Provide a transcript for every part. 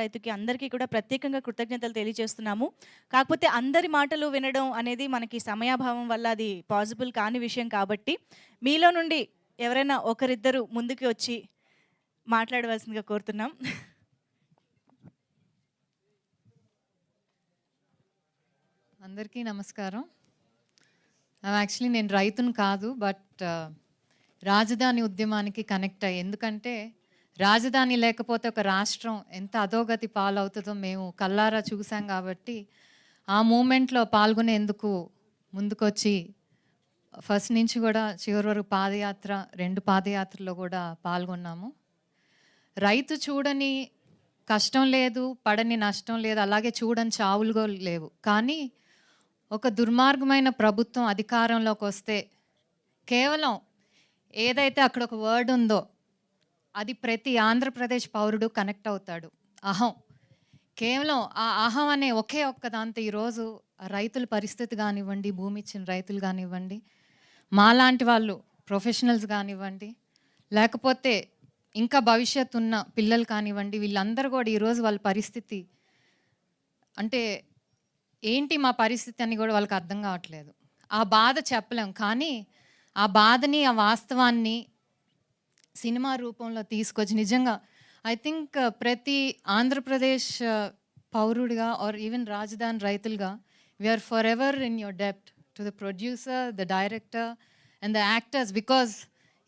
రైతుకి అందరికీ కూడా ప్రత్యేకంగా కృతజ్ఞతలు తెలియజేస్తున్నాము. కాకపోతే అందరి మాటలు వినడం అనేది మనకి సమయాభావం వల్ల అది పాసిబుల్ కాని విషయం కాబట్టి మీలో నుండి ఎవరైనా ఒకరిద్దరు ముందుకు వచ్చి మాట్లాడవలసిందిగా కోరుతున్నాం. అందరికీ నమస్కారం. యాక్చువల్లీ నేను రైతును కాదు బట్ uh, రాజధాని ఉద్యమానికి కనెక్ట్ అయ్యి. ఎందుకంటే రాజధాని లేకపోతే ఒక రాష్ట్రం ఎంత అధోగతి పాలవుతుందో మేము కల్లారా చూసాం కాబట్టి ఆ మూమెంట్లో పాల్గొనేందుకు ముందుకొచ్చి ఫస్ట్ నుంచి కూడా చివరి వరకు పాదయాత్ర రెండు పాదయాత్రలో కూడా పాల్గొన్నాము. రైతు చూడని కష్టం లేదు పడని నష్టం లేదు అలాగే చూడని చావులుగా లేవు. కానీ ఒక దుర్మార్గమైన ప్రభుత్వం అధికారంలోకి వస్తే కేవలం ఏదైతే అక్కడ ఒక వర్డ్ ఉందో అది ప్రతి ఆంధ్రప్రదేశ్ పౌరుడు కనెక్ట్ అవుతాడు. అహం. కేవలం ఆ అహం అనే ఒకే ఒక్క దాంతో ఈరోజు రైతుల పరిస్థితి కానివ్వండి భూమి ఇచ్చిన రైతులు కానివ్వండి మాలాంటి వాళ్ళు ప్రొఫెషనల్స్ కానివ్వండి లేకపోతే ఇంకా భవిష్యత్తు ఉన్న పిల్లలు కానివ్వండి వీళ్ళందరూ కూడా ఈరోజు వాళ్ళ పరిస్థితి అంటే ఏంటి మా పరిస్థితి అని కూడా వాళ్ళకి అర్థం కావట్లేదు. ఆ బాధ చెప్పలేం కానీ ఆ బాధని ఆ వాస్తవాన్ని సినిమా రూపంలో తీసుకొచ్చి నిజంగా ఐ థింక్ ప్రతి ఆంధ్రప్రదేశ్ పౌరుడిగా ఆర్ ఈవెన్ రాజధాని రైతులుగా we're for ever in your డెప్ట్ to the producer the director and the actors because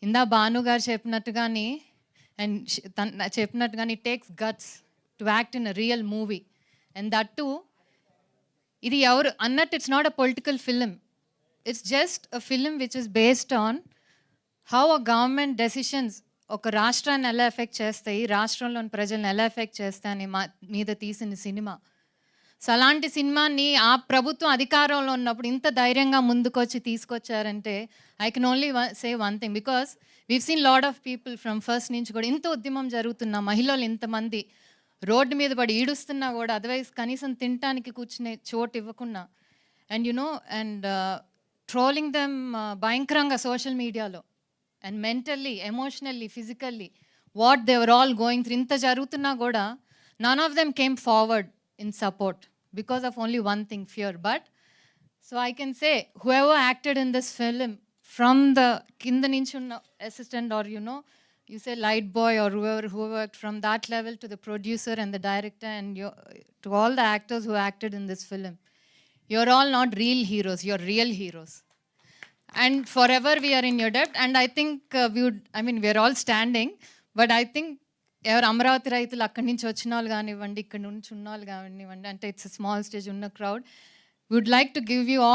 ఇందా భాను గారు చెప్పినట్టుగాని అండ్ తన చెప్పినట్టుగాని takes guts to act in a real movie and that too ఇది ఎవరు అన్నట్టు it's not a political film it's just a film which is based on how a government decisions ఒక రాష్ట్రాన్ని ఎలా effect చేస్తాయి రాష్ట్రంలోని ప్రజలను ఎలా ఎఫెక్ట్ చేస్తాయని మా మీద తీసిన సినిమా. సో అలాంటి సినిమాని ఆ ప్రభుత్వం అధికారంలో ఉన్నప్పుడు ఇంత ధైర్యంగా ముందుకొచ్చి తీసుకొచ్చారంటే I can only say one thing because we've seen lot of people from first నుంచి కూడా ఇంత ఉద్యమం జరుగుతున్న మహిళలు ఇంతమంది రోడ్డు మీద పడి ఈడుస్తున్నా కూడా అదర్వైజ్ కనీసం తినటానికి కూర్చునే చోటు ఇవ్వకుండా and you know and trolling them భయంకరంగా సోషల్ మీడియాలో and mentally emotionally physically what they are all going through ఇంత జరుగుతున్నా కూడా none of them came forward in support because of only one thing fear but so I can say whoever acted in this film from the కింద నుంచి ఉన్న assistant are you know you say light boy or whoever who worked from that level to the producer and the director and you, to all the actors who acted in this film you're all not real heroes you're real heroes And for ever we're in your debt. And I think uh, I mean we're all standing but I think ఎవరు అమరావతి రైతులు అక్కడి నుంచి వచ్చిన వాళ్ళు కానివ్వండి ఇక్కడ నుంచి ఉన్న వాళ్ళు కానివ్వండి అంటే ఇట్స్ స్మాల్ స్టేజ్ ఉన్న crowd would like to give you all